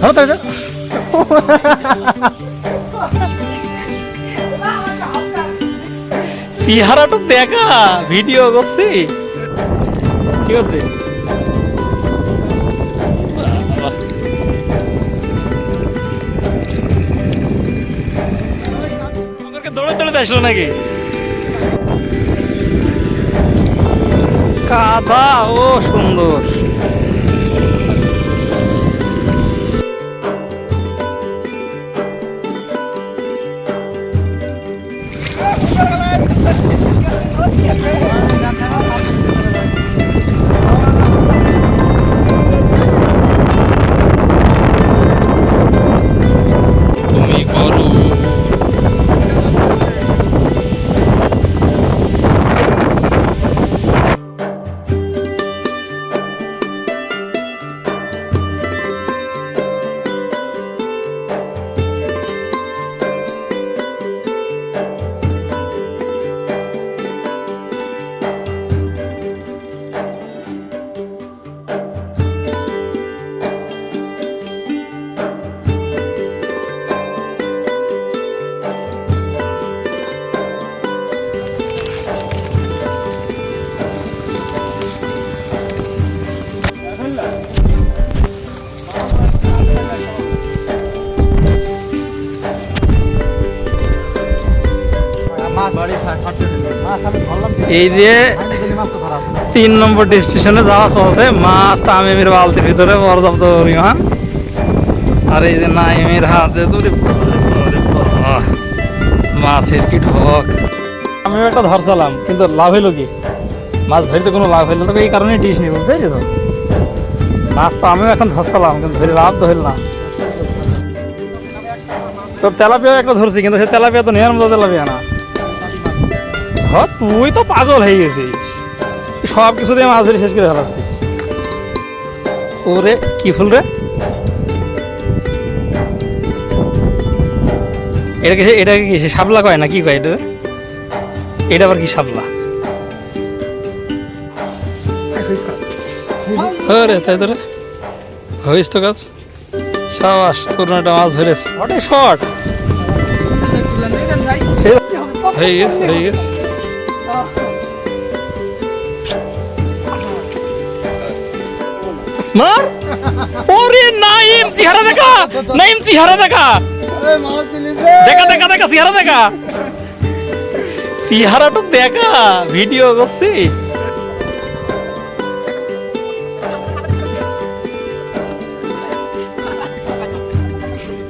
ধরো তাই চেহারাটা দেখা ভিডিও করছি। কি আমাদেরকে দৌড়ে দৌড়ে আসলো নাকি? কাদা ও সুন্দর। এই যে তিন নম্বর ডেস্টিনেশনে যাওয়া চলছে, মাছ তামিমের বালতির ভিতরে, পর্যাপ্ত পরিমাণ। আর এই যে নাইমের হাতে দুটি মাছের কি ঢক। আমিও একটা ধরছিলাম, কিন্তু লাভ হইল কি? মাছ ধরতে কোনো লাভ হইল তবে এই কারণে ডিশ নেই বুঝতে পেরেছ মাছ তো আমিও এখন ধরছিলাম, কিন্তু ধরে লাভ তো হইল না। তো তেলাপিয়া একটা ধরছি, কিন্তু সে তেলাপিয়া তো নেওয়ার মতো তেলাপিয়া না। হ তুই তো পাগল হয়ে গেছিস। সব কিছু দিয়ে মাছ ধরে শেষ করে ফেলাচ্ছিস। ওরে, কি ফুল রে? এটা কি এটা কি সে শাপলা কয় না কি কয় এটা? এটা আবার কি শাপলা? আরে তাই তো রে। হইস তো কাজ। সাবাস, তোর একটা মাছ ধরেছ। শর্ট হয়ে গেছে হয়ে গেছে। মার। ওরে নাইম চেহারা দেখা। নাইম চেহারা দেখা। দেখা দেখা দেখা চেহারা দেখা। চেহারাটা দেখা ভিডিও করছি।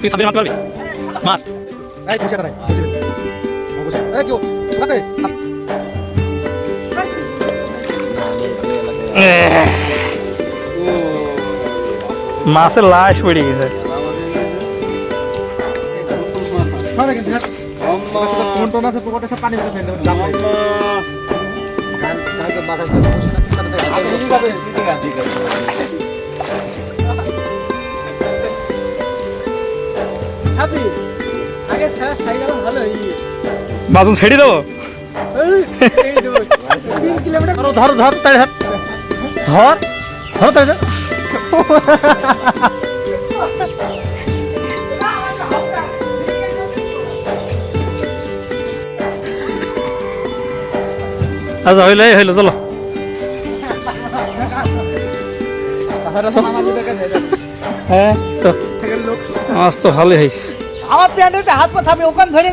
তুই সাবির মারতে পারবি মার। এহ। মাছের লাশ পড়ে গেছে। বাজন ছেড়ে দেবো? ধর ধর ধর। ধর ধর তাই ধর আচ্ছা হইলে হইল চলো। হ্যাঁ। তো মাছ তো ভালোই হয়েছে। আমার প্যান্টেতে হাত পা থামি ওখান ধরে